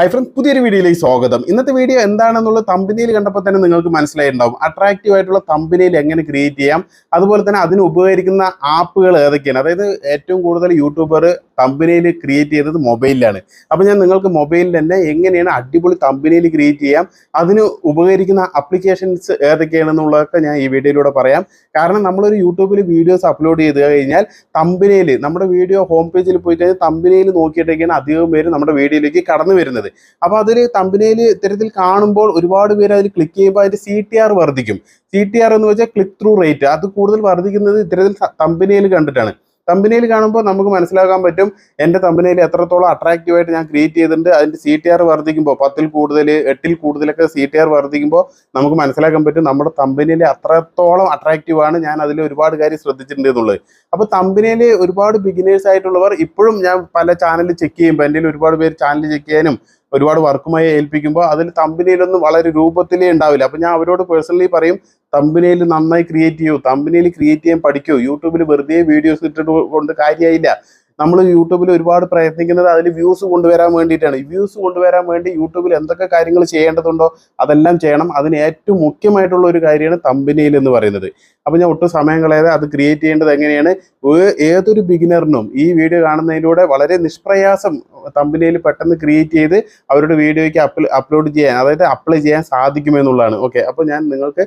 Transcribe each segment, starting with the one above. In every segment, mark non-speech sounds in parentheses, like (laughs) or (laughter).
Hi friends പുതിയൊരു വീഡിയോയിലേക്ക് സ്വാഗതം. ഇന്നത്തെ വീഡിയോ എന്താണെന്നുള്ള തമ്പനിയിൽ കണ്ടപ്പോൾ തന്നെ നിങ്ങൾക്ക് മനസ്സിലായിട്ടുണ്ടാവും. അട്രാക്റ്റീവ് ആയിട്ടുള്ള തമ്പനിയിൽ എങ്ങനെ ക്രിയേറ്റ് ചെയ്യാം? അതുപോലെ തന്നെ അതിന് ഉപകരിക്കുന്ന ആപ്പുകൾ ഏതൊക്കെയാണ്? അതായത് ഏറ്റവും കൂടുതൽ യൂട്യൂബർ തമ്പനിയിൽ ക്രിയേറ്റ് ചെയ്തത് മൊബൈലിലാണ് അപ്പോൾ ഞാൻ നിങ്ങൾക്ക് മൊബൈലിൽ തന്നെ എങ്ങനെയാണ് അടിപൊളി തമ്പനിയിൽ ക്രിയേറ്റ് ചെയ്യാം അതിന് ഉപകരിക്കുന്ന അപ്ലിക്കേഷൻസ് ഏതൊക്കെയാണെന്നുള്ളതൊക്കെ ഞാൻ ഈ വീഡിയോയിലൂടെ പറയാം. കാരണം നമ്മളൊരു യൂട്യൂബിൽ വീഡിയോസ് അപ്ലോഡ് ചെയ്ത് കഴിഞ്ഞാൽ തമ്പനിയിൽ നമ്മുടെ വീഡിയോ ഹോം പേജിൽ പോയി കഴിഞ്ഞാൽ തമ്പനിയിൽ നോക്കിയിട്ടൊക്കെയാണ് അധികം പേര് നമ്മുടെ വീഡിയോയിലേക്ക് കടന്നു വരുന്നത്. അപ്പോൾ അതിൽ തമ്പനിയിൽ ഇത്തരത്തിൽ കാണുമ്പോൾ ഒരുപാട് പേര് അതിൽ ക്ലിക്ക് ചെയ്യുമ്പോൾ അതിന്റെ സി ടി ആർ വർദ്ധിക്കും. സി ടി ആർ എന്ന് വെച്ചാൽ ക്ലിക്ക് ത്രൂ റേറ്റ് അത് കൂടുതൽ വർദ്ധിക്കുന്നത് ഇത്തരത്തിൽ തമ്പനിയിൽ കണ്ടിട്ടാണ്. തമ്പനിയിൽ കാണുമ്പോൾ നമുക്ക് മനസ്സിലാക്കാൻ പറ്റും എന്റെ തമ്പനിയിൽ എത്രത്തോളം അട്രാക്റ്റീവ് ആയിട്ട് ഞാൻ ക്രിയേറ്റ് ചെയ്തിട്ടുണ്ട്. അതിന്റെ സി ടി ആർ വർദ്ധിക്കുമ്പോൾ പത്തിൽ കൂടുതൽ എട്ടിൽ കൂടുതലൊക്കെ സി ടി ആർ വർദ്ധിക്കുമ്പോൾ നമുക്ക് മനസ്സിലാക്കാൻ പറ്റും നമ്മുടെ തമ്പനിയിൽ അത്രത്തോളം അട്രാക്റ്റീവ് ആണ്. ഞാൻ അതിൽ ഒരുപാട് കാര്യം ശ്രദ്ധിച്ചിട്ടുണ്ട് എന്നുള്ളത്. അപ്പോൾ തമ്പനിയിൽ ഒരുപാട് ബിഗിനേഴ്സ് ആയിട്ടുള്ളവർ ഇപ്പോഴും ഞാൻ പല ചാനൽ ചെക്ക് ചെയ്യുമ്പോൾ എന്റെ ഒരുപാട് പേര് ചാനൽ ചെക്ക് ചെയ്യാനും ഒരുപാട് വർക്കുമായി ഏൽപ്പിക്കുമ്പോൾ അതിൽ തമ്പനിയിലൊന്നും വളരെ രൂപത്തിലേ ഉണ്ടാവില്ല. അപ്പോൾ ഞാൻ അവരോട് പേഴ്സണലി പറയും തമ്പനിയിൽ നന്നായി ക്രിയേറ്റ് ചെയ്യൂ. തമ്പിനയിൽ ക്രിയേറ്റ് ചെയ്യാൻ പഠിക്കൂ. യൂട്യൂബിൽ വെറുതെ വീഡിയോസ് ഇട്ടിട്ട് കൊണ്ട് കാര്യമായില്ല നമ്മൾ യൂട്യൂബിൽ ഒരുപാട് പ്രയത്നിക്കുന്നത് അതിൽ വ്യൂസ് കൊണ്ടുവരാൻ വേണ്ടിയിട്ടാണ്. വ്യൂസ് കൊണ്ടുവരാൻ വേണ്ടി യൂട്യൂബിൽ എന്തൊക്കെ കാര്യങ്ങൾ ചെയ്യേണ്ടതുണ്ടോ അതെല്ലാം ചെയ്യണം. അതിന് ഏറ്റവും മുഖ്യമായിട്ടുള്ള ഒരു കാര്യമാണ് തമ്പനിയിൽ എന്ന് പറയുന്നത്. അപ്പോൾ ഞാൻ ഒട്ടും സമയം കളയാതെ അത് ക്രിയേറ്റ് ചെയ്യേണ്ടത് എങ്ങനെയാണ്? ഏതൊരു ബിഗിനറിനും ഈ വീഡിയോ കാണുന്നതിലൂടെ വളരെ നിഷ്പ്രയാസം തമ്പനിയിൽ പെട്ടെന്ന് ക്രിയേറ്റ് ചെയ്ത് അവരുടെ വീഡിയോയ്ക്ക് അപ്ലോഡ് ചെയ്യാൻ അതായത് അപ്ലൈ ചെയ്യാൻ സാധിക്കുമെന്നുള്ളതാണ്. ഓക്കെ അപ്പോൾ ഞാൻ നിങ്ങൾക്ക്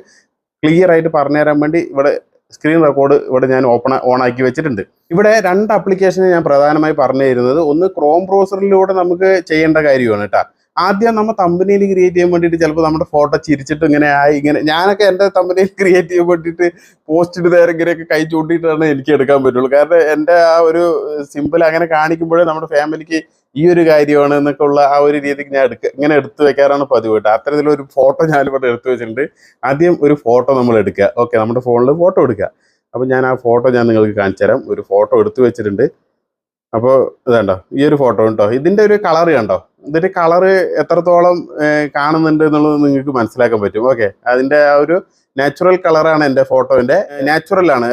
ക്ലിയർ ആയിട്ട് പറഞ്ഞു തരാൻ വേണ്ടി ഇവിടെ സ്ക്രീൻ റെക്കോർഡ് ഇവിടെ ഞാൻ ഓപ്പൺ ഓൺ ആക്കി വെച്ചിട്ടുണ്ട്. ഇവിടെ രണ്ട് ആപ്ലിക്കേഷനെ ഞാൻ പ്രധാനമായി പറഞ്ഞു തരുന്നത് ഒന്ന് ക്രോം ബ്രൗസറിലൂടെ നമുക്ക് ചെയ്യേണ്ട കാര്യമാണ് കേട്ടോ ആദ്യം നമ്മൾ തമ്പനിയിൽ ക്രിയേറ്റ് ചെയ്യാൻ വേണ്ടിയിട്ട് ചിലപ്പോൾ നമ്മുടെ ഫോട്ടോ ചിരിച്ചിട്ട് ഇങ്ങനെ ആയി ഇങ്ങനെ. ഞാനൊക്കെ എന്റെ തമ്പനിയിൽ ക്രിയേറ്റ് ചെയ്യാൻ വേണ്ടിയിട്ട് പോസ്റ്റ് നേരെ ഇങ്ങനെയൊക്കെ കൈ ചൂണ്ടിയിട്ടാണ് എനിക്ക് എടുക്കാൻ പറ്റുള്ളൂ. കാരണം എന്റെ ആ ഒരു സിമ്പിൾ അങ്ങനെ കാണിക്കുമ്പോഴേ നമ്മുടെ ഫാമിലിക്ക് ഈ ഒരു കാര്യമാണ് എന്നൊക്കെ ഉള്ള ആ ഒരു രീതിക്ക് ഞാൻ എടുക്ക ഇങ്ങനെ എടുത്തു വെക്കാറാണ് പതിവ് കേട്ടോ. അത്തരത്തിലൊരു ഫോട്ടോ ഞാനിവിടെ എടുത്തു വെച്ചിട്ടുണ്ട്. ആദ്യം ഒരു ഫോട്ടോ നമ്മൾ എടുക്കുക ഓക്കെ നമ്മുടെ ഫോണിൽ ഫോട്ടോ എടുക്കുക അപ്പം ഞാൻ ആ ഫോട്ടോ ഞാൻ നിങ്ങൾക്ക് കാണിച്ചു തരാം ഒരു ഫോട്ടോ എടുത്തു വെച്ചിട്ടുണ്ട്. അപ്പോൾ ഇതുണ്ടോ ഈ ഒരു ഫോട്ടോ കേട്ടോ ഇതിന്റെ ഒരു കളർ കണ്ടോ? ഇതിന്റെ കളർ എത്രത്തോളം കാണുന്നുണ്ട് എന്നുള്ളത് നിങ്ങൾക്ക് മനസ്സിലാക്കാൻ പറ്റും. ഓക്കെ അതിന്റെ ആ ഒരു നാച്ചുറൽ കളറാണ് എന്റെ ഫോട്ടോന്റെ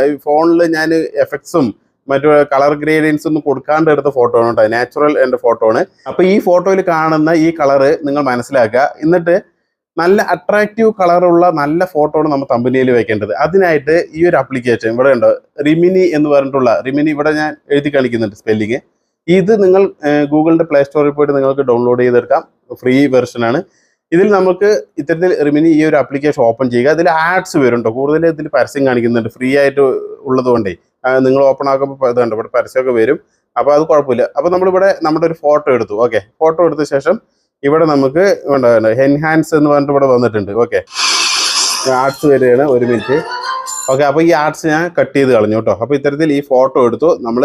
ഈ ഫോണിൽ ഞാൻ എഫക്ട്സും മറ്റു കളർ ഗ്രേഡിയൻസ് ഒന്നും കൊടുക്കാണ്ട് എടുത്ത ഫോട്ടോ ആണ് കേട്ടോ. നാച്ചുറൽ എന്റെ ഫോട്ടോ ആണ്. അപ്പോൾ ഈ ഫോട്ടോയിൽ കാണുന്ന ഈ കളറ് നിങ്ങൾ മനസ്സിലാക്കുക. എന്നിട്ട് നല്ല അട്രാക്റ്റീവ് കളറുള്ള നല്ല ഫോട്ടോ ആണ് നമ്മൾ തമ്പനിയിൽ വെക്കേണ്ടത്. അതിനായിട്ട് ഈ ഒരു ആപ്ലിക്കേഷൻ ഇവിടെ ഉണ്ടോ? റിമിനി എന്ന് പറഞ്ഞിട്ടുള്ള റിമിനി ഇവിടെ ഞാൻ എഴുതി കാണിക്കുന്നുണ്ട് സ്പെല്ലിങ് ഇത് നിങ്ങൾ ഗൂഗിളിന്റെ പ്ലേ സ്റ്റോറിൽ പോയിട്ട് നിങ്ങൾക്ക് ഡൗൺലോഡ് ചെയ്തെടുക്കാം. ഫ്രീ വെർഷൻ ആണ്. ഇതിൽ നമുക്ക് ഇത്തരത്തിൽ റിമിനി ഈ ഒരു ആപ്ലിക്കേഷൻ ഓപ്പൺ ചെയ്യുക. അതിൽ ആഡ്സ് വരുന്നുണ്ടോ. കൂടുതൽ ഇതിൽ പരസ്യം കാണിക്കുന്നുണ്ട്. ഫ്രീ ആയിട്ട് ഉള്ളതുകൊണ്ടേ നിങ്ങൾ ഓപ്പൺ ആക്കുമ്പോൾ ഇത് കണ്ടോ ഇവിടെ പരസ്യമൊക്കെ വരും. അപ്പോൾ അത് കുഴപ്പമില്ല. അപ്പോൾ നമ്മളിവിടെ നമ്മുടെ ഒരു ഫോട്ടോ എടുത്തു. ഓക്കെ ഫോട്ടോ എടുത്ത ശേഷം ഇവിടെ നമുക്ക് എൻഹാൻസ് എന്ന് പറഞ്ഞിട്ട് ഇവിടെ വന്നിട്ടുണ്ട്. ഓക്കെ ആർട്സ് വരികയാണ് ഒരു മിനിറ്റ് ഓക്കെ അപ്പോൾ ഈ ആർട്സ് ഞാൻ കട്ട് ചെയ്ത് കളഞ്ഞു കേട്ടോ അപ്പോൾ ഇത്തരത്തിൽ ഈ ഫോട്ടോ എടുത്തു. നമ്മൾ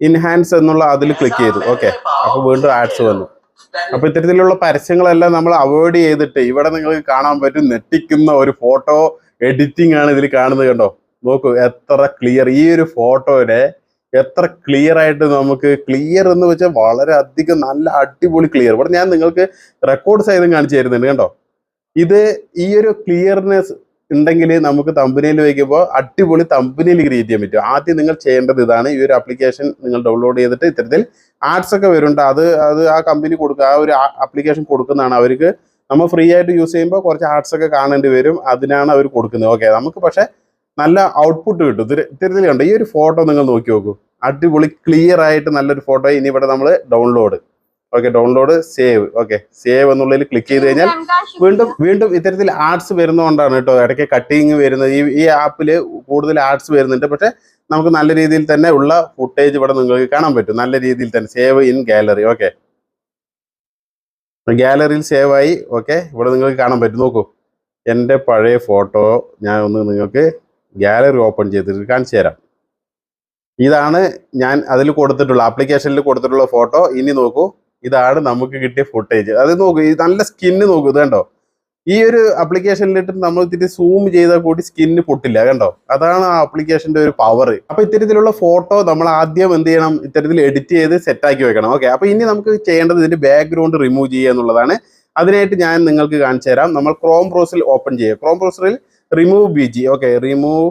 ഇൻഹാൻസ് എന്നുള്ള അതിൽ ക്ലിക്ക് ചെയ്തു. ഓക്കെ അപ്പോൾ വീണ്ടും ആഡ്സ് വന്നു. അപ്പോൾ ഇത്തരത്തിലുള്ള പരസ്യങ്ങളെല്ലാം നമ്മൾ അവോയ്ഡ് ചെയ്തിട്ട് ഇവിടെ നിങ്ങൾക്ക് കാണാൻ പറ്റും. നെട്ടിക്കുന്ന ഒരു ഫോട്ടോ എഡിറ്റിംഗ് ആണ് ഇതിൽ കാണുന്നത് കണ്ടോ? നോക്കൂ എത്ര ക്ലിയർ ഈ ഒരു ഫോട്ടോയുടെ എത്ര ക്ലിയർ ആയിട്ട് നമുക്ക് ക്ലിയർ എന്ന് വെച്ചാൽ വളരെ അധികം നല്ല അടിപൊളി ക്ലിയർ ഇവിടെ ഞാൻ നിങ്ങൾക്ക് റെക്കോർഡ് സഹിതം കാണിച്ചു തരുന്നുണ്ട് കണ്ടോ? ഇത് ഈ ഒരു ക്ലിയർനെസ് ഉണ്ടെങ്കിൽ നമുക്ക് തമ്പനിയിൽ വയ്ക്കുമ്പോൾ അടിപൊളി തമ്പനിയിൽ ക്രിയേറ്റ് ചെയ്യാൻ പറ്റും. ആദ്യം നിങ്ങൾ ചെയ്യേണ്ടത് ഇതാണ്. ഈ ഒരു ആപ്ലിക്കേഷൻ നിങ്ങൾ ഡൗൺലോഡ് ചെയ്തിട്ട് ഇത്തരത്തിൽ ആഡ്സ് ഒക്കെ വരുന്നുണ്ട്. അത് അത് ആ കമ്പനി കൊടുക്കുക ആ ഒരു ആപ്ലിക്കേഷൻ കൊടുക്കുന്നതാണ് അവർക്ക്. നമ്മൾ ഫ്രീ ആയിട്ട് യൂസ് ചെയ്യുമ്പോൾ കുറച്ച് ആഡ്സ് ഒക്കെ കാണേണ്ടി വരും. അതിനാണ് അവർ കൊടുക്കുന്നത്. ഓക്കെ നമുക്ക് പക്ഷേ നല്ല ഔട്ട്പുട്ട് കിട്ടും. തിരുത്തിൽ കണ്ടോ? ഈ ഒരു ഫോട്ടോ നിങ്ങൾ നോക്കി നോക്കൂ. അടിപൊളി ക്ലിയർ ആയിട്ട് നല്ലൊരു ഫോട്ടോ ഇനി ഇവിടെ നമ്മൾ download okay download save okay save എന്നുള്ളതിൽ ക്ലിക്ക് ചെയ്ത് കഴിഞ്ഞാൽ വീണ്ടും വീണ്ടും ഇത്തരത്തിൽ ആർട്സ് വരുന്നതുകൊണ്ടാണ് കേട്ടോ. ഇടയ്ക്ക് കട്ടിങ് വരുന്നത്. ഈ ഈ ആപ്പിൽ കൂടുതൽ ആർട്സ് വരുന്നുണ്ട്. പക്ഷെ നമുക്ക് നല്ല രീതിയിൽ തന്നെ ഉള്ള ഫുട്ടേജ് ഇവിടെ നിങ്ങൾക്ക് കാണാൻ പറ്റും. നല്ല രീതിയിൽ തന്നെ. സേവ് ഇൻ ഗാലറി ഓക്കെ ഗാലറിയിൽ സേവ് ആയി. ഓക്കെ ഇവിടെ നിങ്ങൾക്ക് കാണാൻ പറ്റും. നോക്കൂ. എന്റെ പഴയ ഫോട്ടോ ഞാൻ ഒന്ന് നിങ്ങൾക്ക് ഗാലറി ഓപ്പൺ ചെയ്തിട്ട് കാണിച്ചു തരാം. ഇതാണ് ഞാൻ അതിൽ കൊടുത്തിട്ടുള്ള ആപ്ലിക്കേഷനിൽ കൊടുത്തിട്ടുള്ള ഫോട്ടോ ഇനി നോക്കൂ ഇതാണ് നമുക്ക് കിട്ടിയ ഫുട്ടേജ് അത് നോക്കൂ ഈ നല്ല സ്കിന്ന് നോക്കൂ ഇത് കണ്ടോ? ഈ ഒരു ആപ്ലിക്കേഷനിലിട്ട് നമ്മൾ ഇത്തിരി സൂം ചെയ്താൽ കൂടി സ്കിന്ന് പൊട്ടില്ല കണ്ടോ? അതാണ് ആ ആപ്ലിക്കേഷന്റെ ഒരു പവർ അപ്പൊ ഇത്തരത്തിലുള്ള ഫോട്ടോ നമ്മൾ ആദ്യം എന്ത് ചെയ്യണം? ഇത്തരത്തിൽ എഡിറ്റ് ചെയ്ത് സെറ്റാക്കി വെക്കണം ഓക്കെ അപ്പൊ ഇനി നമുക്ക് ചെയ്യേണ്ടത് ഇതിന്റെ ബാക്ക്ഗ്രൗണ്ട് റിമൂവ് ചെയ്യുക എന്നുള്ളതാണ്. അതിനായിട്ട് ഞാൻ നിങ്ങൾക്ക് കാണിച്ചു തരാം. നമ്മൾ ക്രോം ബ്രൗസറിൽ ഓപ്പൺ ചെയ്യുക. Chrome ബ്രൗസറിൽ remove B G okay remove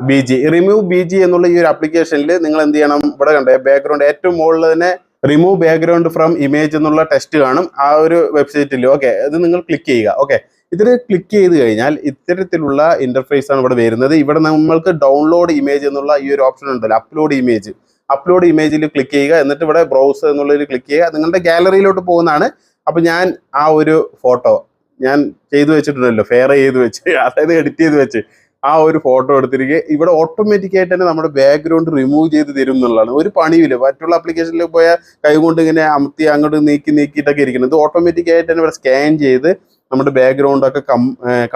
B G remove B G എന്നുള്ള ഈ ഒരു ആപ്ലിക്കേഷനിൽ നിങ്ങൾ എന്ത് ചെയ്യണം? ഇവിടെ കണ്ടേ ബാക്ക്ഗ്രൗണ്ട് ഏറ്റവും മുകളിൽ തന്നെ റിമൂവ് ബാക്ക്ഗ്രൗണ്ട് ഫ്രം ഇമേജ് എന്നുള്ള ടെസ്റ്റ് കാണും. ആ ഒരു വെബ്സൈറ്റിൽ ഓക്കെ അത് നിങ്ങൾ ക്ലിക്ക് ചെയ്യുക. ഓക്കെ ഇതിൽ ക്ലിക്ക് ചെയ്ത് കഴിഞ്ഞാൽ ഇത്തരത്തിലുള്ള ഇന്റർഫേസ് ആണ് ഇവിടെ വരുന്നത്. ഇവിടെ നമ്മൾക്ക് ഡൗൺലോഡ് ഇമേജ് എന്നുള്ള ഈ ഒരു ഓപ്ഷൻ ഉണ്ടല്ലോ അപ്ലോഡ് ഇമേജ് അപ്ലോഡ് ഇമേജിൽ ക്ലിക്ക് ചെയ്യുക. എന്നിട്ട് ഇവിടെ ബ്രൗസ് എന്നുള്ളതിൽ ക്ലിക്ക് ചെയ്യുക. നിങ്ങളുടെ ഗാലറിയിലോട്ട് പോകുന്നതാണ്. അപ്പൊ ഞാൻ ആ ഒരു ഫോട്ടോ ഞാൻ ചെയ്തു വെച്ചിട്ടുണ്ടല്ലോ ഫെയർ ചെയ്ത് വെച്ച് (laughs) അതായത് എഡിറ്റ് ചെയ്ത് വെച്ച്. ആ ഒരു ഫോട്ടോ എടുത്തിരിക്കുക ഇവിടെ ഓട്ടോമാറ്റിക് ആയിട്ട് തന്നെ നമ്മുടെ ബാക്ക്ഗ്രൗണ്ട് റിമൂവ് ചെയ്ത് തരും എന്നുള്ളതാണ്. ഒരു പണിയില്ല മറ്റുള്ള ആപ്ലിക്കേഷനിൽ പോയാൽ കൈകൊണ്ട് ഇങ്ങനെ അമർത്തി അങ്ങോട്ട് നീക്കി നീക്കിയിട്ടൊക്കെ ഇരിക്കുന്നത്. ഇത് ഓട്ടോമാറ്റിക് ആയിട്ട് തന്നെ ഇവിടെ സ്കാൻ ചെയ്ത് നമ്മുടെ ബാക്ക്ഗ്രൗണ്ടൊക്കെ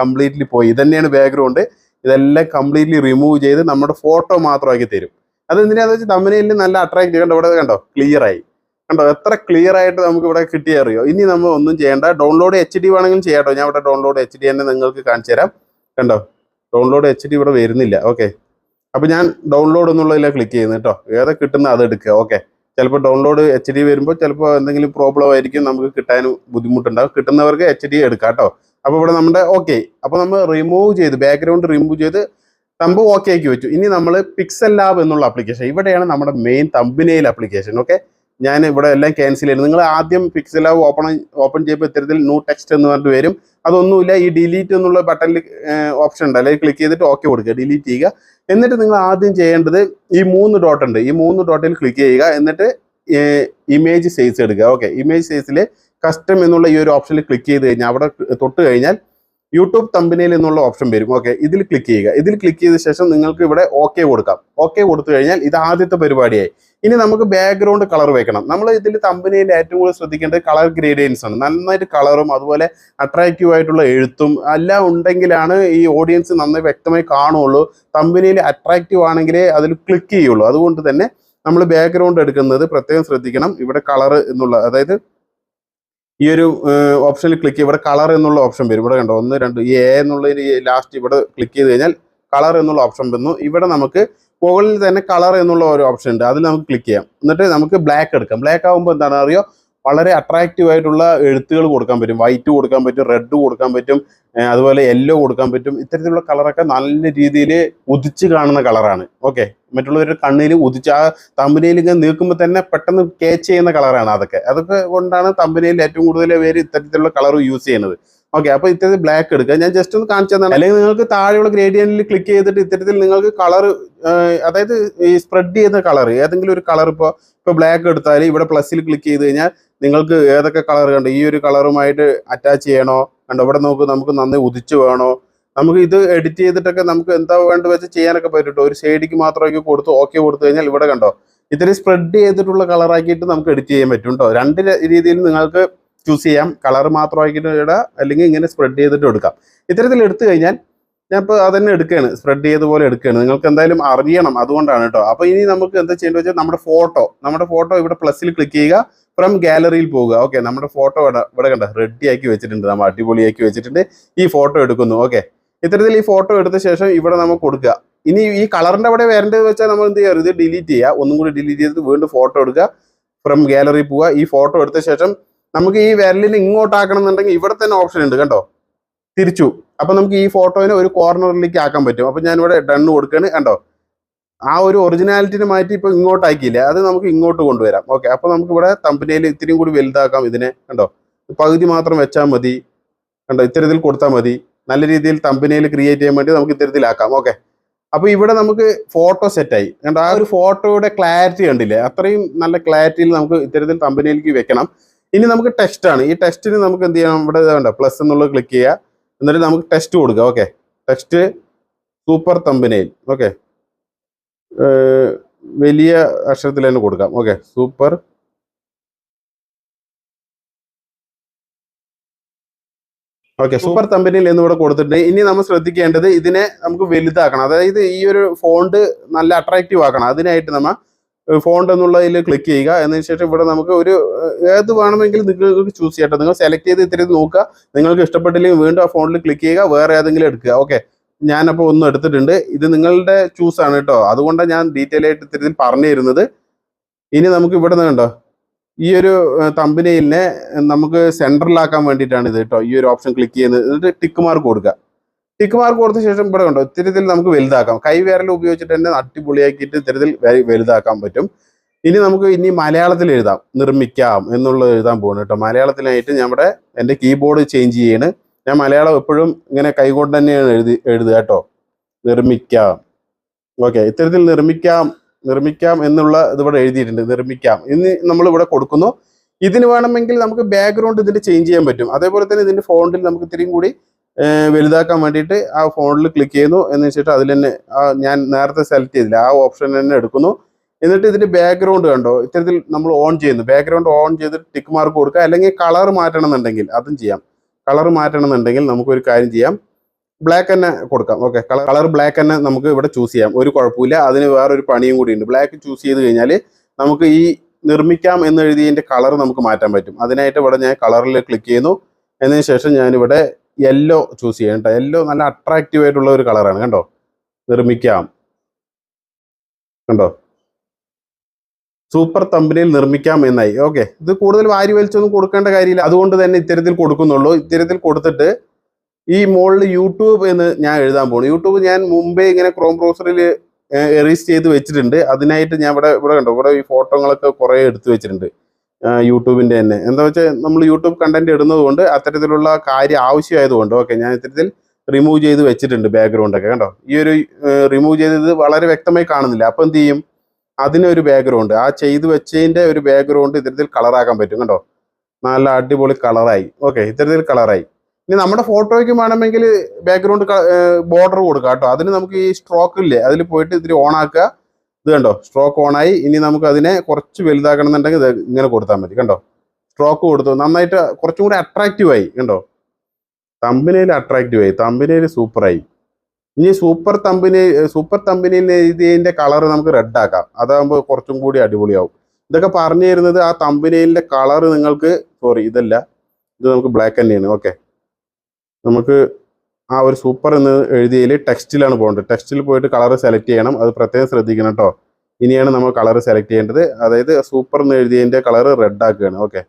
കംപ്ലീറ്റ്ലി പോയി. ഇതന്നെയാണ് തന്നെയാണ് ബാക്ക്ഗ്രൗണ്ട് ഇതെല്ലാം കംപ്ലീറ്റ്ലി റിമൂവ് ചെയ്ത് നമ്മുടെ ഫോട്ടോ മാത്രമാക്കി തരും. അതെന്തിനാന്ന് വെച്ചാൽ തമിഴിൽ നല്ല അട്രാക്റ്റീവ് കണ്ടോ ഇവിടെ കണ്ടോ? ക്ലിയർ ആയി. കണ്ടോ? എത്ര ക്ലിയർ ആയിട്ട് നമുക്ക് ഇവിടെ കിട്ടിയ അറിയോ? ഇനി നമ്മൾ ഒന്നും ചെയ്യേണ്ട. ഡൗൺലോഡ് എച്ച് ഡി വേണമെങ്കിലും ചെയ്യാട്ടോ ഞാൻ ഇവിടെ ഡൗൺലോഡ് എച്ച് ഡി തന്നെ നിങ്ങൾക്ക് കാണിച്ചു തരാം. കണ്ടോ? ഡൗൺലോഡ് എച്ച് ഡി ഇവിടെ വരുന്നില്ല. ഓക്കെ അപ്പൊ ഞാൻ ഡൗൺലോഡ് എന്നുള്ളതിലാണ് ക്ലിക്ക് ചെയ്യുന്നു കേട്ടോ. ഏതാ കിട്ടുന്ന അത് എടുക്കുക. ഓക്കെ ചിലപ്പോൾ ഡൗൺലോഡ് എച്ച് ഡി വരുമ്പോൾ ചിലപ്പോൾ എന്തെങ്കിലും പ്രോബ്ലം ആയിരിക്കും. നമുക്ക് കിട്ടാനും ബുദ്ധിമുട്ടുണ്ടാവും. കിട്ടുന്നവർക്ക് എച്ച് ഡി എടുക്കാം കേട്ടോ. അപ്പോൾ ഇവിടെ നമ്മുടെ ഓക്കെ അപ്പോൾ നമ്മൾ റിമൂവ് ചെയ്ത് ബാക്ക്ഗ്രൗണ്ട് റിമൂവ് ചെയ്ത് തമ്പ് ഓക്കെ ആക്കി വെച്ചു. ഇനി നമ്മൾ പിക്സൽ ലാബ് എന്നുള്ള ആപ്ലിക്കേഷൻ ഇവിടെയാണ് നമ്മുടെ മെയിൻ തമ്പിനെയിൽ ആപ്ലിക്കേഷൻ ഓക്കെ ഞാൻ ഇവിടെ എല്ലാം ക്യാൻസൽ ചെയ്യുന്നത് നിങ്ങൾ ആദ്യം പിക്സൽ ആവ് ഓപ്പൺ ഓപ്പൺ ചെയ്യുമ്പോൾ ഇത്തരത്തിൽ ന്യൂ ടെക്സ്റ്റ് എന്ന് പറഞ്ഞിട്ട് വരും. അതൊന്നുമില്ല ഈ ഡിലീറ്റ് എന്നുള്ള ബട്ടണിൽ ഓപ്ഷൻ ഉണ്ട്. അല്ലെങ്കിൽ ക്ലിക്ക് ചെയ്തിട്ട് ഓക്കെ കൊടുക്കുക ഡിലീറ്റ് ചെയ്യുക. എന്നിട്ട് നിങ്ങൾ ആദ്യം ചെയ്യേണ്ടത് ഈ മൂന്ന് ഡോട്ട് ഉണ്ട്. ഈ മൂന്ന് ഡോട്ടിൽ ക്ലിക്ക് ചെയ്യുക. എന്നിട്ട് ഇമേജ് സൈസ് എടുക്കുക. ഓക്കെ ഇമേജ് സൈസിൽ കസ്റ്റം എന്നുള്ള ഈ ഒരു ഓപ്ഷനിൽ ക്ലിക്ക് ചെയ്ത് കഴിഞ്ഞാൽ അവിടെ തൊട്ട് കഴിഞ്ഞാൽ യൂട്യൂബ് തമ്പനിയിൽ എന്നുള്ള ഓപ്ഷൻ വരും. ഓക്കെ ഇതിൽ ക്ലിക്ക് ചെയ്യുക. ഇതിൽ ക്ലിക്ക് ചെയ്ത ശേഷം നിങ്ങൾക്ക് ഇവിടെ ഓക്കെ കൊടുക്കാം. ഓക്കെ കൊടുത്തു കഴിഞ്ഞാൽ ഇത് ആദ്യത്തെ പരിപാടിയായി. ഇനി നമുക്ക് ബാക്ക്ഗ്രൗണ്ട് കളർ വെക്കണം. നമ്മൾ ഇതിൽ തമ്പനിയിൽ ഏറ്റവും കൂടുതൽ ശ്രദ്ധിക്കേണ്ടത് കളർ ഗ്രേഡിയൻസ് ആണ്. നന്നായിട്ട് കളറും അതുപോലെ അട്രാക്റ്റീവ് ആയിട്ടുള്ള എഴുത്തും എല്ലാം ഉണ്ടെങ്കിലാണ് ഈ ഓഡിയൻസ് നന്നായി വ്യക്തമായി കാണുള്ളൂ തമ്പനിയിൽ അട്രാക്റ്റീവ് ആണെങ്കിലേ അതിൽ ക്ലിക്ക് ചെയ്യുള്ളൂ. അതുകൊണ്ട് തന്നെ നമ്മൾ ബാക്ക്ഗ്രൗണ്ട് എടുക്കുന്നത് പ്രത്യേകം ശ്രദ്ധിക്കണം. ഇവിടെ കളർ എന്നുള്ള അതായത് ഈ ഒരു ഓപ്ഷനിൽ ക്ലിക്ക് ഇവിടെ കളർ എന്നുള്ള ഓപ്ഷൻ വരും. ഇവിടെ കണ്ടോ? ഒന്ന് രണ്ട് ഈ എ എന്നുള്ള ലാസ്റ്റ് ഇവിടെ ക്ലിക്ക് ചെയ്ത് കഴിഞ്ഞാൽ കളർ എന്നുള്ള ഓപ്ഷൻ വന്നു. ഇവിടെ നമുക്ക് മുകളിൽ തന്നെ കളർ എന്നുള്ള ഒരു ഓപ്ഷൻ ഉണ്ട്. അതിൽ നമുക്ക് ക്ലിക്ക് ചെയ്യാം. എന്നിട്ട് നമുക്ക് ബ്ലാക്ക് എടുക്കാം. ബ്ലാക്ക് ആകുമ്പോൾ എന്താണ്? അറിയോ? വളരെ അട്രാക്റ്റീവ് ആയിട്ടുള്ള എഴുത്തുകൾ കൊടുക്കാൻ പറ്റും. വൈറ്റ് കൊടുക്കാൻ പറ്റും റെഡ് കൊടുക്കാൻ പറ്റും അതുപോലെ യെല്ലോ കൊടുക്കാൻ പറ്റും. ഇത്തരത്തിലുള്ള കളറൊക്കെ നല്ല രീതിയിൽ ഉദിച്ച് കാണുന്ന കളറാണ് ഓക്കെ മറ്റുള്ളവരുടെ കണ്ണിൽ ഉദിച്ച് ആ തമ്പനയിൽ ഇങ്ങനെ നീക്കുമ്പോൾ തന്നെ പെട്ടെന്ന് കേച്ച് ചെയ്യുന്ന കളറാണ് അതൊക്കെ. അതൊക്കെ കൊണ്ടാണ് തമ്പനയിൽ ഏറ്റവും കൂടുതൽ പേര് ഇത്തരത്തിലുള്ള കളർ യൂസ് ചെയ്യുന്നത്. ഓക്കെ അപ്പൊ ഇത്തരത്തിൽ ബ്ലാക്ക് എടുക്കുക. ഞാൻ ജസ്റ്റ് ഒന്ന് കാണിച്ചു തന്നെ അല്ലെങ്കിൽ നിങ്ങൾക്ക് താഴെയുള്ള ഗ്രേഡിയന്റിൽ ക്ലിക്ക് ചെയ്തിട്ട് ഇത്തരത്തിൽ നിങ്ങൾക്ക് കളർ അതായത് ഈ സ്പ്രെഡ് ചെയ്യുന്ന കളർ ഏതെങ്കിലും ഒരു കളർ ഇപ്പോൾ ഇപ്പോൾ ബ്ലാക്ക് എടുത്താൽ ഇവിടെ പ്ലസ്സിൽ ക്ലിക്ക് ചെയ്ത് കഴിഞ്ഞാൽ നിങ്ങൾക്ക് ഏതൊക്കെ കളർ കണ്ടോ ഈ ഒരു കളറുമായിട്ട് അറ്റാച്ച് ചെയ്യണോ? കണ്ടോ ഇവിടെ നോക്ക് നമുക്ക് നന്നായി ഉദിച്ച് വേണോ? നമുക്ക് ഇത് എഡിറ്റ് ചെയ്തിട്ടൊക്കെ നമുക്ക് എന്താ വേണ്ട വെച്ച് ചെയ്യാനൊക്കെ പറ്റും ട്ടോ. ഒരു ഷെയ്ഡിക്ക് മാത്രമൊക്കെ കൊടുത്ത് ഓക്കെ കൊടുത്തു കഴിഞ്ഞാൽ ഇവിടെ കണ്ടോ ഇത്തിരി സ്പ്രെഡ് ചെയ്തിട്ടുള്ള കളറാക്കിയിട്ട് നമുക്ക് എഡിറ്റ് ചെയ്യാൻ പറ്റും കേട്ടോ രണ്ട് രീതിയിൽ നിങ്ങൾക്ക് ചൂസ് ചെയ്യാം. കളർ മാത്രമാക്കിയിട്ട് ഇടാം അല്ലെങ്കിൽ ഇങ്ങനെ സ്പ്രെഡ് ചെയ്തിട്ട് എടുക്കാം. ഇത്തരത്തിൽ എടുത്തു കഴിഞ്ഞാൽ ഞാൻ ഇപ്പോൾ അതന്നെ എടുക്കുകയാണ് സ്പ്രെഡ് ചെയ്ത പോലെ എടുക്കുകയാണ് നിങ്ങൾക്ക് എന്തായാലും അറിയണം അതുകൊണ്ടാണ് കേട്ടോ അപ്പോൾ ഇനി നമുക്ക് എന്താ ചെയ്യേണ്ടത് വെച്ചാൽ നമ്മുടെ ഫോട്ടോ നമ്മുടെ ഫോട്ടോ ഇവിടെ പ്ലസ്സിൽ ക്ലിക്ക് ചെയ്യുക. ഫ്രം ഗാലറിയിൽ പോവുക ഓക്കെ നമ്മുടെ ഫോട്ടോ ഇവിടെ ഇവിടെ കണ്ട? റെഡിയാക്കി വെച്ചിട്ടുണ്ട്. നമ്മൾ അടിപൊളിയാക്കി വെച്ചിട്ടുണ്ട്. ഈ ഫോട്ടോ എടുക്കുന്നു. ഓക്കെ ഇത്തരത്തിൽ ഈ ഫോട്ടോ എടുത്ത ശേഷം ഇവിടെ നമുക്ക് കൊടുക്കുക ഇനി ഈ കളറിന്റെ അവിടെ വരേണ്ടത് വെച്ചാൽ നമ്മൾ എന്ത് ചെയ്യുക? ഇത് ഡിലീറ്റ് ചെയ്യുക. ഒന്നും കൂടി ഡിലീറ്റ് ചെയ്തിട്ട് വീണ്ടും ഫോട്ടോ എടുക്കുക. ഫ്രം ഗാലറിയിൽ പോവുക. ഈ ഫോട്ടോ എടുത്ത ശേഷം നമുക്ക് ഈ വിരലിന് ഇങ്ങോട്ടാക്കണം എന്നുണ്ടെങ്കിൽ ഇവിടെ തന്നെ ഓപ്ഷൻ ഉണ്ട് കണ്ടോ? തിരിച്ചു. അപ്പൊ നമുക്ക് ഈ ഫോട്ടോനെ ഒരു കോർണറിലേക്ക് ആക്കാൻ പറ്റും. അപ്പൊ ഞാൻ ഇവിടെ ഡണ്ണ് കൊടുക്കുകയാണ് കണ്ടോ? ആ ഒരു ഒറിജിനാലിറ്റിനെ മാറ്റി ഇപ്പൊ ഇങ്ങോട്ടാക്കിയില്ല? അത് നമുക്ക് ഇങ്ങോട്ട് കൊണ്ടുവരാം. ഓക്കെ അപ്പൊ നമുക്ക് ഇവിടെ തമ്പനയിൽ ഇത്തിരിയും കൂടി വലുതാക്കാം ഇതിനെ കണ്ടോ? പകുതി മാത്രം വെച്ചാൽ മതി. കണ്ടോ? ഇത്തരത്തിൽ കൊടുത്താൽ മതി. നല്ല രീതിയിൽ തമ്പനിയിൽ ക്രിയേറ്റ് ചെയ്യാൻ വേണ്ടി നമുക്ക് ഇത്തരത്തിലാക്കാം ഓക്കെ അപ്പോൾ ഇവിടെ നമുക്ക് ഫോട്ടോ സെറ്റായി കണ്ടോ? ആ ഒരു ഫോട്ടോയുടെ ക്ലാരിറ്റി കണ്ടില്ലേ? അത്രയും നല്ല ക്ലാരിറ്റിയിൽ നമുക്ക് ഇത്തരത്തിൽ തമ്പനിയിലേക്ക് വെക്കണം. ഇനി നമുക്ക് ടെക്സ്റ്റ് ആണ്. ഈ ടെക്സ്റ്റിന് നമുക്ക് എന്ത് ചെയ്യാം? ഇവിടെ വേണ്ട പ്ലസ് എന്നുള്ളത് ക്ലിക്ക് ചെയ്യുക. എന്നിട്ട് നമുക്ക് ടെക്സ്റ്റ് കൊടുക്കുക ഓക്കെ ടെക്സ്റ്റ് സൂപ്പർ തമ്പനയിൽ ഓക്കെ വലിയ അക്ഷരത്തിൽ തന്നെ കൊടുക്കാം ഓക്കെ സൂപ്പർ ഓക്കെ സൂപ്പർ തമ്പനിയിൽ എന്നിവിടെ കൊടുത്തിട്ടുണ്ട്. ഇനി നമ്മൾ ശ്രദ്ധിക്കേണ്ടത് ഇതിനെ നമുക്ക് വലുതാക്കണം. അതായത് ഈ ഒരു ഫോണ്ട് നല്ല അട്രാക്റ്റീവ് ആക്കണം. അതിനായിട്ട് നമ്മൾ ഫോണ്ട് എന്നുള്ളതിൽ ക്ലിക്ക് ചെയ്യുക. എന്നതിന് ശേഷം ഇവിടെ നമുക്ക് ഒരു ഏത് വേണമെങ്കിലും നിങ്ങൾക്ക് ചൂസ് ചെയ്യട്ടെ നിങ്ങൾ സെലക്ട് ചെയ്ത് ഇത്തിരി നോക്കുക. നിങ്ങൾക്ക് ഇഷ്ടപ്പെട്ടില്ലെങ്കിൽ വീണ്ടും ആ ഫോണിൽ ക്ലിക്ക് ചെയ്യുക. വേറെ ഏതെങ്കിലും എടുക്കുക. ഓക്കെ ഞാനപ്പോൾ ഒന്നും എടുത്തിട്ടുണ്ട്. ഇത് നിങ്ങളുടെ ചൂസാണ് കേട്ടോ അതുകൊണ്ടാണ് ഞാൻ ഡീറ്റെയിൽ ആയിട്ട് ഇത്തരത്തിൽ പറഞ്ഞു തരുന്നത്. ഇനി നമുക്ക് ഇവിടെ നിന്ന് കണ്ടോ? ഈ ഒരു തമ്പനയിലിനെ നമുക്ക് സെൻട്രലാക്കാൻ വേണ്ടിയിട്ടാണ് ഇത് കേട്ടോ ഈ ഒരു ഓപ്ഷൻ ക്ലിക്ക് ചെയ്യുന്നത്. എന്നിട്ട് ടിക്ക് മാർക്ക് കൊടുക്കുക. ടിക്ക് മാർക്ക് കൊടുത്ത ശേഷം ഇവിടെ കണ്ടോ ഇത്തരത്തിൽ നമുക്ക് വലുതാക്കാം. കൈ വിരൽ ഉപയോഗിച്ചിട്ട് തന്നെ അടിപൊളിയാക്കിയിട്ട് ഇത്തരത്തിൽ വലുതാക്കാൻ പറ്റും. ഇനി നമുക്ക് ഇനി മലയാളത്തിൽ എഴുതാം നിർമ്മിക്കാം എന്നുള്ളത് എഴുതാൻ പോകുന്നു കേട്ടോ. മലയാളത്തിലായിട്ട് നമ്മുടെ എന്റെ കീബോർഡ് ചേഞ്ച് ചെയ്യാണ്. ഞാൻ മലയാളം എപ്പോഴും ഇങ്ങനെ കൈകൊണ്ട് തന്നെയാണ് എഴുതി എഴുതുക കേട്ടോ. നിർമ്മിക്കാം. ഓക്കെ ഇത്തരത്തിൽ നിർമ്മിക്കാം നിർമ്മിക്കാം എന്നുള്ള ഇതിവിടെ എഴുതിയിട്ടുണ്ട്. നിർമ്മിക്കാം. ഇനി നമ്മൾ ഇവിടെ കൊടുക്കുന്നു. ഇതിന് വേണമെങ്കിൽ നമുക്ക് ബാക്ക്ഗ്രൗണ്ട് ഇതിന്റെ ചേഞ്ച് ചെയ്യാൻ പറ്റും. അതേപോലെ തന്നെ ഇതിന്റെ ഫോണ്ടിൽ നമുക്ക് ഇത്തിരിയും കൂടി വലുതാക്കാൻ വേണ്ടിയിട്ട് ആ ഫോണിൽ ക്ലിക്ക് ചെയ്യുന്നു എന്ന് വെച്ചിട്ട് അതിൽ തന്നെ ഞാൻ നേരത്തെ സെലക്ട് ചെയ്തില്ല. ആ ഓപ്ഷൻ തന്നെ എടുക്കുന്നു. എന്നിട്ട് ഇതിന്റെ ബാക്ക്ഗ്രൗണ്ട് കണ്ടോ? ഇത്തരത്തിൽ നമ്മൾ ഓൺ ചെയ്യുന്നു. ബാക്ക്ഗ്രൗണ്ട് ഓൺ ചെയ്തിട്ട് ടിക്ക് മാർക്ക് കൊടുക്കുക. അല്ലെങ്കിൽ കളർ മാറ്റണം എന്നുണ്ടെങ്കിൽ അതും ചെയ്യാം. കളർ മാറ്റണം എന്നുണ്ടെങ്കിൽ നമുക്കൊരു കാര്യം ചെയ്യാം. ബ്ലാക്ക് തന്നെ കൊടുക്കാം. ഓക്കെ കളർ കളർ ബ്ലാക്ക് തന്നെ നമുക്ക് ഇവിടെ ചൂസ് ചെയ്യാം. ഒരു കുഴപ്പമില്ല. അതിന് വേറൊരു പണിയും കൂടി ഉണ്ട്. ബ്ലാക്ക് ചൂസ് ചെയ്ത് കഴിഞ്ഞാൽ നമുക്ക് ഈ നിർമ്മിക്കാം എന്ന് എഴുതിയതിന്റെ കളർ നമുക്ക് മാറ്റാൻ പറ്റും. അതിനായിട്ട് ഇവിടെ ഞാൻ കളറിൽ ക്ലിക്ക് ചെയ്യുന്നു. എന്നതിന് ശേഷം ഞാനിവിടെ യെല്ലോ ചൂസ് ചെയ്യാം കേട്ടോ. യെല്ലോ നല്ല അട്രാക്റ്റീവ് ആയിട്ടുള്ള ഒരു കളറാണ് കണ്ടോ? നിർമ്മിക്കാം. കണ്ടോ? സൂപ്പർ തമ്പനിയിൽ നിർമ്മിക്കാം എന്നായി. ഓക്കെ ഇത് കൂടുതൽ വാരി വലിച്ചൊന്നും കൊടുക്കേണ്ട കാര്യമില്ല. അതുകൊണ്ട് തന്നെ ഇത്തരത്തിൽ കൊടുക്കുന്നുള്ളൂ. ഇത്തരത്തിൽ കൊടുത്തിട്ട് ഈ മോളിൽ യൂട്യൂബ് എന്ന് ഞാൻ എഴുതാൻ പോകുന്നു യൂട്യൂബ് ഞാൻ മുമ്പേ ഇങ്ങനെ ക്രോം ബ്രൗസറിൽ എറീസ് ചെയ്ത് വെച്ചിട്ടുണ്ട്. അതിനായിട്ട് ഞാൻ ഇവിടെ ഇവിടെ കണ്ടോ? ഇവിടെ ഈ ഫോട്ടോകളൊക്കെ കുറേ എടുത്തു വെച്ചിട്ടുണ്ട്. ആ, യൂട്യൂബിന്റെ തന്നെ. എന്താ വെച്ചാൽ നമ്മൾ യൂട്യൂബ് കണ്ടന്റ് ഇടുന്നത് കൊണ്ട് അത്തരത്തിലുള്ള കാര്യം ആവശ്യമായതുകൊണ്ട് ഓക്കെ ഞാൻ ഇത്തരത്തിൽ റിമൂവ് ചെയ്ത് വെച്ചിട്ടുണ്ട് ബാക്ക്ഗ്രൗണ്ട് ഒക്കെ കണ്ടോ? ഈ ഒരു റിമൂവ് ചെയ്തത് വളരെ വ്യക്തമായി കാണുന്നില്ല. അപ്പോൾ എന്ത് ചെയ്യും? അതിനൊരു ബാക്ക്ഗ്രൗണ്ട് ആ ചെയ്ത് വെച്ചതിന്റെ ഒരു ബാക്ക്ഗ്രൗണ്ട് ഇത്തരത്തിൽ കളറാക്കാൻ പറ്റും കണ്ടോ? നല്ല അടിപൊളി കളറായി ഓക്കെ ഇത്തരത്തിൽ കളറായി ഇനി നമ്മുടെ ഫോട്ടോയ്ക്ക് വേണമെങ്കിൽ ബാക്ക്ഗ്രൗണ്ട് ബോർഡർ കൊടുക്കാം കേട്ടോ? അതിന് നമുക്ക് ഈ സ്ട്രോക്ക് ഇല്ലേ? അതിൽ പോയിട്ട് ഇത്തിരി ഓൺ ആക്കുക. ഇത് കണ്ടോ? സ്ട്രോക്ക് ഓണായി ഇനി നമുക്ക് അതിനെ കുറച്ച് വലുതാക്കണം എന്നുണ്ടെങ്കിൽ ഇങ്ങനെ കൊടുത്താൽ മതി. കണ്ടോ? സ്ട്രോക്ക് കൊടുത്തു. നന്നായിട്ട് കുറച്ചും കൂടി അട്രാക്റ്റീവ് ആയി. കണ്ടോ? തമ്പിനയിൽ അട്രാക്റ്റീവ് ആയി. തമ്പിനയിൽ സൂപ്പറായി ഇനി സൂപ്പർ തമ്പിനെ സൂപ്പർ തമ്പിനിയിൽ എഴുതിയതിന്റെ കളർ നമുക്ക് റെഡ് ആക്കാം. അതാകുമ്പോൾ കുറച്ചും കൂടി അടിപൊളിയാവും. ഇതൊക്കെ പറഞ്ഞു തരുന്നത് ആ തമ്പിനയിലിന്റെ കളർ നിങ്ങൾക്ക് സോറി ഇതല്ല. ഇത് നമുക്ക് ബ്ലാക്ക് തന്നെയാണ്. ഓക്കെ നമുക്ക് ആ ഒരു സൂപ്പർ എന്ന് എഴുതിയതിൽ ടെക്സ്റ്റിലാണ് പോകേണ്ടത്. ടെക്സ്റ്റിൽ പോയിട്ട് കളർ സെലക്ട് ചെയ്യണം. അത് പ്രത്യേകം ശ്രദ്ധിക്കണം കേട്ടോ ഇനിയാണ് നമ്മൾ കളർ സെലക്ട് ചെയ്യേണ്ടത്. അതായത് സൂപ്പർ എന്ന് എഴുതിയതിന്റെ കളർ റെഡ് ആക്കുകയാണ്. ഓക്കെ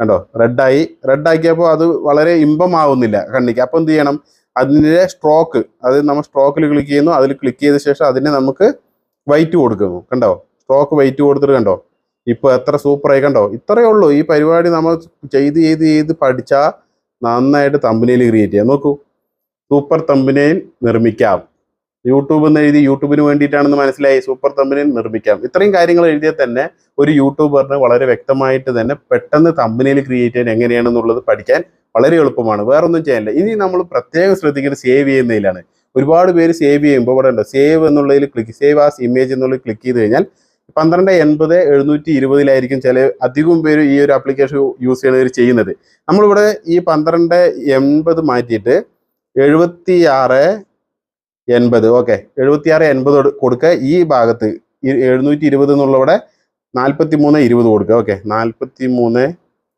കണ്ടോ? റെഡായി റെഡ് ആക്കിയപ്പോൾ അത് വളരെ ഇമ്പമാവുന്നില്ല കണ്ണിക്ക്. അപ്പോൾ എന്ത് ചെയ്യണം? അതിന്റെ സ്ട്രോക്ക് അത് നമ്മൾ സ്ട്രോക്കിൽ ക്ലിക്ക് ചെയ്യുന്നു. അതിൽ ക്ലിക്ക് ചെയ്ത ശേഷം അതിനെ നമുക്ക് വൈറ്റ് കൊടുക്കുന്നു. കണ്ടോ? സ്ട്രോക്ക് വൈറ്റ് കൊടുത്തിട്ട് കണ്ടോ? ഇപ്പൊ എത്ര സൂപ്പറായി കണ്ടോ? ഇത്രയേ ഉള്ളൂ. ഈ പരിപാടി നമ്മൾ ചെയ്ത് ചെയ്ത് ചെയ്ത് പഠിച്ചാൽ നന്നായിട്ട് തമ്പനിയിൽ ക്രിയേറ്റ് ചെയ്യാം. നോക്കൂ. സൂപ്പർ തമ്പിനെയും നിർമ്മിക്കാം. യൂട്യൂബ് എന്ന് എഴുതി യൂട്യൂബിന് വേണ്ടിയിട്ടാണെന്ന് മനസ്സിലായി. സൂപ്പർ തമ്പനയിൽ നിർമ്മിക്കാം. ഇത്രയും കാര്യങ്ങൾ എഴുതിയാൽ തന്നെ ഒരു യൂട്യൂബറിന് വളരെ വ്യക്തമായിട്ട് തന്നെ പെട്ടെന്ന് തമ്പിനെയിൽ ക്രിയേറ്റ് ചെയ്യാൻ എങ്ങനെയാണെന്നുള്ളത് പഠിക്കാൻ വളരെ എളുപ്പമാണ്. വേറൊന്നും ചെയ്യാനില്ല ഇനി നമ്മൾ പ്രത്യേകം ശ്രദ്ധിക്കുന്നത് സേവ് ചെയ്യുന്നതിലാണ്. ഒരുപാട് പേര് സേവ് ചെയ്യുമ്പോൾ ഇവിടെ ഉണ്ട്? സേവ് എന്നുള്ളതിൽ ക്ലിക്ക് സേവ് ആസ് ഇമേജ് എന്നുള്ളത് ക്ലിക്ക് ചെയ്ത് കഴിഞ്ഞാൽ പന്ത്രണ്ട് എൺപത് എഴുന്നൂറ്റി ഇരുപതിലായിരിക്കും ചില അധികം പേര് ഈ ഒരു ആപ്ലിക്കേഷൻ യൂസ് ചെയ്യുന്നവർ ചെയ്യുന്നത്. നമ്മളിവിടെ ഈ പന്ത്രണ്ട് എൺപത് മാറ്റിയിട്ട് എഴുപത്തി ആറ് എൺപത്. ഓക്കെ എഴുപത്തി ആറ് എൺപത് കൊടുക്കുക ഈ ഭാഗത്ത് എഴുന്നൂറ്റി ഇരുപത് എന്നുള്ളവിടെ നാൽപ്പത്തി മൂന്ന് ഇരുപത് കൊടുക്കുക ഓക്കെ നാൽപ്പത്തി മൂന്ന്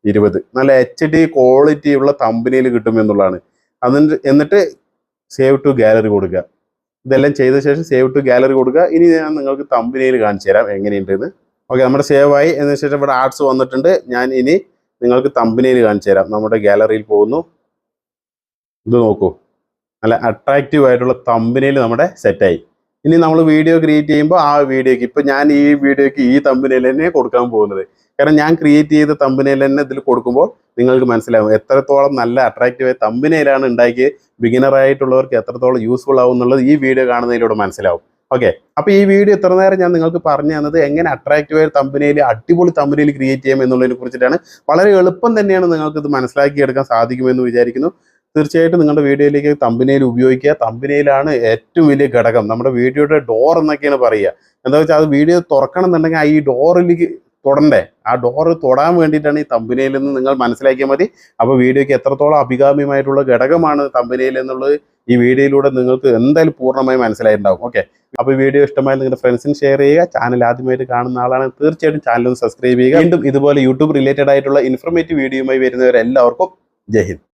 ഇരുപത്. നല്ല എച്ച് ഡി ക്വാളിറ്റി ഉള്ള കമ്പനിയിൽ കിട്ടും എന്നുള്ളതാണ്. അതിന് എന്നിട്ട് സേവ് ടു ഗാലറി കൊടുക്കുക ഇതെല്ലാം ചെയ്ത ശേഷം സേവ് ടു ഗാലറി കൊടുക്കുക ഇനി ഞാൻ നിങ്ങൾക്ക് തമ്പനിയിൽ കാണിച്ചു തരാം എങ്ങനെയുണ്ടെന്ന്. ഓക്കെ നമ്മുടെ സേവ് ആയി. എന്ന് ശേഷം ഇവിടെ ആർട്സ് വന്നിട്ടുണ്ട്. ഞാൻ ഇനി നിങ്ങൾക്ക് തമ്പനിയിൽ കാണിച്ചു തരാം. നമ്മുടെ ഗാലറിയിൽ പോകുന്നു. ഇത് നോക്കൂ. നല്ല അട്രാക്റ്റീവ് ആയിട്ടുള്ള തമ്പനിയിൽ നമ്മുടെ സെറ്റായി ഇനി നമ്മൾ വീഡിയോ ക്രിയേറ്റ് ചെയ്യുമ്പോൾ ആ വീഡിയോക്ക് ഇപ്പം ഞാൻ ഈ വീഡിയോക്ക് ഈ തമ്പനിയിൽ തന്നെ കൊടുക്കാൻ പോകുന്നത്. കാരണം ഞാൻ ക്രിയേറ്റ് ചെയ്ത തമ്പനിയിൽ തന്നെ ഇതിൽ കൊടുക്കുമ്പോൾ നിങ്ങൾക്ക് മനസ്സിലാവും എത്രത്തോളം നല്ല അട്രാക്റ്റീവായ തമ്പനിയിലാണ് ഉണ്ടാക്കിയത്. ബിഗിനറായിട്ടുള്ളവർക്ക് എത്രത്തോളം യൂസ്ഫുൾ ആവും എന്നുള്ളത് ഈ വീഡിയോ കാണുന്നതിലൂടെ മനസ്സിലാവും. ഓക്കെ അപ്പോൾ ഈ വീഡിയോ ഇത്ര നേരം ഞാൻ നിങ്ങൾക്ക് പറഞ്ഞു തന്നത് എങ്ങനെ അട്രാക്റ്റീവായ തമ്പനിയിൽ അടിപൊളി തമ്പനിയിൽ ക്രിയേറ്റ് ചെയ്യാം എന്നുള്ളതിനെ കുറിച്ചിട്ടാണ്. വളരെ എളുപ്പം തന്നെയാണ് നിങ്ങൾക്ക് ഇത് മനസ്സിലാക്കിയെടുക്കാൻ സാധിക്കുമെന്ന് വിചാരിക്കുന്നു. തീർച്ചയായിട്ടും നിങ്ങളുടെ വീഡിയോയിലേക്ക് തമ്പിനയിൽ ഉപയോഗിക്കുക. തമ്പിനയിലാണ് ഏറ്റവും വലിയ ഘടകം. നമ്മുടെ വീഡിയോയുടെ ഡോർ എന്നൊക്കെയാണ് പറയുക. എന്താ വെച്ചാൽ അത് വീഡിയോ തുറക്കണം എന്നുണ്ടെങ്കിൽ ആ ഈ ഡോറിലേക്ക് തൊടണ്ടേ? ആ ഡോറ് തൊടാൻ വേണ്ടിയിട്ടാണ് ഈ തമ്പിനയിൽ നിന്ന് നിങ്ങൾ മനസ്സിലാക്കിയാൽ മതി. അപ്പോൾ വീഡിയോയ്ക്ക് എത്രത്തോളം അഭികാമ്യമായിട്ടുള്ള ഘടകമാണ് തമ്പിനയിൽ എന്നുള്ളത് ഈ വീഡിയോയിലൂടെ നിങ്ങൾക്ക് എന്തായാലും പൂർണമായി മനസ്സിലായിട്ടുണ്ടാവും. ഓക്കെ അപ്പോൾ വീഡിയോ ഇഷ്ടമായി നിങ്ങളുടെ ഫ്രണ്ട്സിന് ഷെയർ ചെയ്യുക. ചാനൽ ആദ്യമായിട്ട് കാണുന്ന ആളാണ്. തീർച്ചയായിട്ടും ചാനൽ ഒന്ന് സബ്സ്ക്രൈബ് ചെയ്യുക. വീണ്ടും ഇതുപോലെ യൂട്യൂബ് റിലേറ്റഡ് ആയിട്ടുള്ള ഇൻഫർമേറ്റീവ് വീഡിയോയുമായി വരുന്നവരെല്ലാവർക്കും ജയ് ഹിന്ദ്.